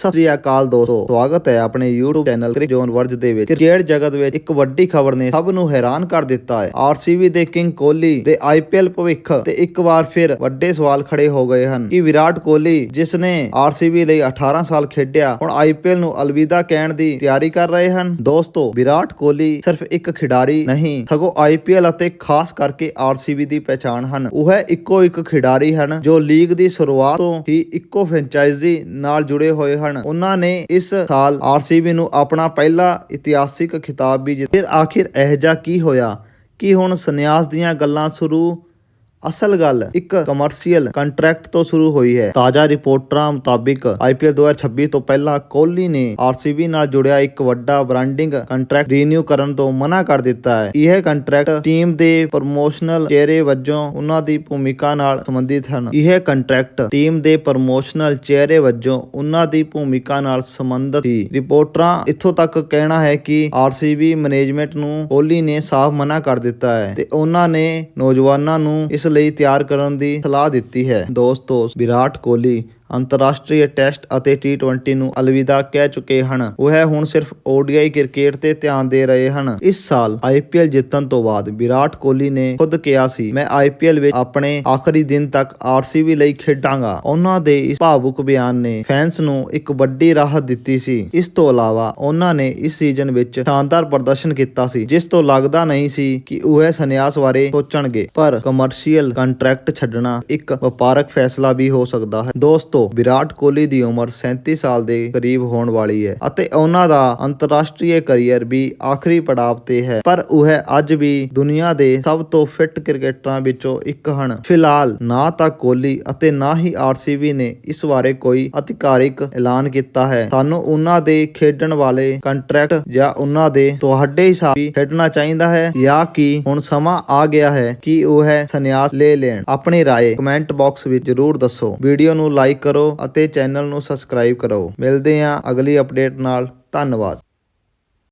ਸਤਿ ਸ੍ਰੀ ਅਕਾਲ ਦੋਸਤੋ, ਸਵਾਗਤ ਹੈ ਆਪਣੇ YouTube ਚੈਨਲ ਕ੍ਰਿਕ ਜ਼ੋਨ ਵਰਜ ਦੇ ਵਿੱਚ ਕ੍ਰਿਕਟ ਜਗਤ ਵਿੱਚ ਇੱਕ ਵੱਡੀ ਖਬਰ ਨੇ ਸਭ ਨੂੰ ਹੈਰਾਨ ਕਰ ਦਿੱਤਾ ਹੈ। RCB ਦੇ ਕਿੰਗ ਕੋਹਲੀ ਦੇ IPL ਭਵਿੱਖ ਤੇ ਇੱਕ ਵਾਰ ਫਿਰ ਵੱਡੇ ਸਵਾਲ ਖੜੇ ਹੋ ਗਏ ਹਨ ਕਿ ਵਿਰਾਟ ਕੋਹਲੀ ਜਿਸ ਨੇ RCB ਲਈ 18 ਸਾਲ ਖੇਡਿਆ, ਹੁਣ IPL ਨੂੰ ਅਲਵਿਦਾ ਕਹਿਣ ਦੀ ਤਿਆਰੀ ਕਰ ਰਹੇ ਹਨ? ਦੋਸਤੋ, ਵਿਰਾਟ ਕੋਹਲੀ ਸਿਰਫ ਇੱਕ ਖਿਡਾਰੀ ਨਹੀਂ, ਸਗੋਂ IPL ਅਤੇ ਖਾਸ ਕਰਕੇ RCB ਦੀ ਪਛਾਣ ਹਨ। ਉਹ ਹੈ ਇੱਕੋ ਇੱਕ ਖਿਡਾਰੀ ਹਨ ਜੋ ਲੀਗ ਦੀ ਸ਼ੁਰੂਆਤ ਤੋਂ ਹੀ ਇੱਕੋ ਫਰੈਂਚਾਈਜ਼ੀ ਨਾਲ ਜੁੜੇ ਹੋਏ ਹਨ। ਉਹਨਾਂ ਨੇ ਇਸ ਸਾਲ RCB ਨੂੰ ਆਪਣਾ ਪਹਿਲਾ ਇਤਿਹਾਸਿਕ ਖਿਤਾਬ ਵੀ ਜਿੱਤਿਆ ਫਿਰ ਆਖਿਰ ਇਹ ਜਿਹਾ ਕੀ ਹੋਇਆ? ਕਿ ਹੁਣ ਸੰਨਿਆਸ ਦੀਆਂ ਗੱਲਾਂ ਸ਼ੁਰੂ ਅਸਲ ਗੱਲ ਇੱਕ ਕਮਰਸ਼ੀਅਲ ਕੰਟਰੈਕਟ ਤੋਂ ਸ਼ੁਰੂ ਹੋਈ ਹੈ। ਤਾਜ਼ਾ ਰਿਪੋਰਟਰਾਂ ਮੁਤਾਬਿਕ IPL 2026 ਤੋਂ ਪਹਿਲਾਂ ਕੋਹਲੀ ਨੇ RCB ਨਾਲ ਜੁੜਿਆ ਇੱਕ ਵੱਡਾ ਬ੍ਰਾਂਡਿੰਗ ਕੰਟਰੈਕਟ ਰੀਨਿਊ ਕਰਨ ਤੋਂ ਮਨਾ ਕਰ ਦਿੱਤਾ ਹੈ। ਇਹ ਕੰਟਰੈਕਟ ਟੀਮ ਦੇ ਪ੍ਰਮੋਸ਼ਨਲ ਚਿਹਰੇ ਵਜੋਂ ਉਹਨਾਂ ਦੀ ਭੂਮਿਕਾ ਨਾਲ ਸੰਬੰਧਿਤ ਹਨ। ਇਹ ਕੰਟਰੈਕਟ ਟੀਮ ਦੇ ਪ੍ਰਮੋਸ਼ਨਲ ਚਿਹਰੇ ਵਜੋਂ ਉਹਨਾਂ ਦੀ ਭੂਮਿਕਾ ਨਾਲ ਸੰਬੰਧਿਤ ਸੀ। ਰਿਪੋਰਟਰਾਂ ਇੱਥੋਂ ਤੱਕ ਕਹਿਣਾ ਹੈ ਕਿ RCB ਮੈਨੇਜਮੈਂਟ ਨੂੰ ਕੋਹਲੀ ਨੇ ਸਾਫ਼ ਮਨਾ ਕਰ ਦਿੱਤਾ ਹੈ ਤੇ ਉਹਨਾਂ ਨੇ ਨੌਜਵਾਨਾਂ ਨੂੰ ਇਸ ਲਈ ਤਿਆਰ ਕਰਨ ਦੀ ਸਲਾਹ ਦਿੱਤੀ ਹੈ। ਦੋਸਤੋ ਵਿਰਾਟ ਕੋਹਲੀ ਅੰਤਰਰਾਸ਼ਟਰੀ ਟੈਸਟ ਅਤੇ T20 ਨੂੰ ਅਲਵਿਦਾ ਕਹਿ ਚੁੱਕੇ ਹਨ। ਉਹ ਹੁਣ ਸਿਰਫ ODI ਕ੍ਰਿਕਟ ਤੇ ਧਿਆਨ ਦੇ ਰਹੇ ਹਨ। ਇਸ ਸਾਲ IPL ਜਿੱਤਣ ਤੋਂ ਬਾਅਦ ਵਿਰਾਟ ਕੋਹਲੀ ਨੇ ਖੁਦ ਕਿਹਾ ਸੀ, ਮੈਂ IPL ਵਿੱਚ ਆਪਣੇ ਆਖਰੀ ਦਿਨ ਤੱਕ RCB ਲਈ ਖੇਡਾਂਗਾ। ਉਹਨਾਂ ਦੇ ਇਸ ਭਾਵੁਕ ਬਿਆਨ ਨੇ ਫੈਨਸ ਨੂੰ ਇੱਕ ਵੱਡੀ ਰਾਹਤ ਦਿੱਤੀ ਸੀ। ਇਸ ਤੋਂ ਇਲਾਵਾ ਉਹਨਾਂ ਨੇ ਇਸ ਸੀਜ਼ਨ ਵਿੱਚ ਸ਼ਾਨਦਾਰ ਪ੍ਰਦਰਸ਼ਨ ਕੀਤਾ ਸੀ, ਜਿਸ ਤੋਂ ਲੱਗਦਾ ਨਹੀਂ ਸੀ ਕਿ ਉਹ ਸੰਨਿਆਸ ਬਾਰੇ ਸੋਚਣਗੇ। ਪਰ ਕਮਰਸ਼ੀਅਲ ਕੰਟਰੈਕਟ ਛੱਡਣਾ ਇੱਕ ਵਪਾਰਕ ਫੈਸਲਾ ਵੀ ਹੋ ਸਕਦਾ ਹੈ। ਦੋਸਤੋ ਵਿਰਾਟ ਕੋਹਲੀ ਦੀ ਉਮਰ 37 ਸਾਲ ਦੇ ਕਰੀਬ ਹੋਣ ਵਾਲੀ ਹੈ ਅਤੇ ਉਹਨਾਂ ਦਾ ਅੰਤਰਰਾਸ਼ਟਰੀ ਕੈਰੀਅਰ ਵੀ ਆਖਰੀ ਪੜਾਅ ਤੇ ਹੈ ਪਰ ਉਹ ਅੱਜ ਵੀ ਦੁਨੀਆ ਦੇ ਸਭ ਤੋਂ ਫਿੱਟ ਕ੍ਰਿਕਟਰਾਂ ਵਿੱਚੋਂ ਇੱਕ ਹਨ ਫਿਲਹਾਲ ਨਾ ਤਾਂ ਕੋਹਲੀ ਅਤੇ ਨਾ ਹੀ ਆਰਸੀਬੀ ਨੇ ਇਸ ਬਾਰੇ ਕੋਈ ਅਧਿਕਾਰਿਕ ਐਲਾਨ ਕੀਤਾ ਹੈ ਸਾਨੂੰ ਉਹਨਾਂ ਦੇ ਖੇਡਣ ਵਾਲੇ ਕੰਟਰੈਕਟ ਜਾਂ ਉਹਨਾਂ ਦੇ ਤੁਹਾਡੇ ਹਿਸਾਬ ਵੀ ਖੇਡਣਾ ਚਾਹੀਦਾ ਹੈ ਜਾਂ ਕਿ ਹੁਣ ਸਮਾਂ ਆ ਗਿਆ ਹੈ ਕਿ ਉਹ ਹੈ ਸੰਨਿਆਸ ਲੈ ਲੈਣ ਆਪਣੀ رائے ਕਮੈਂਟ ਬਾਕਸ ਵਿੱਚ ਜਰੂਰ ਦੱਸੋ ਵੀਡੀਓ ਨੂੰ ਲਾਈਕ ਕਰੋ ਅਤੇ ਚੈਨਲ ਨੂੰ ਸਬਸਕ੍ਰਾਈਬ ਕਰੋ। ਮਿਲਦੇ ਹਾਂ ਅਗਲੀ ਅਪਡੇਟ ਨਾਲ। ਧੰਨਵਾਦ।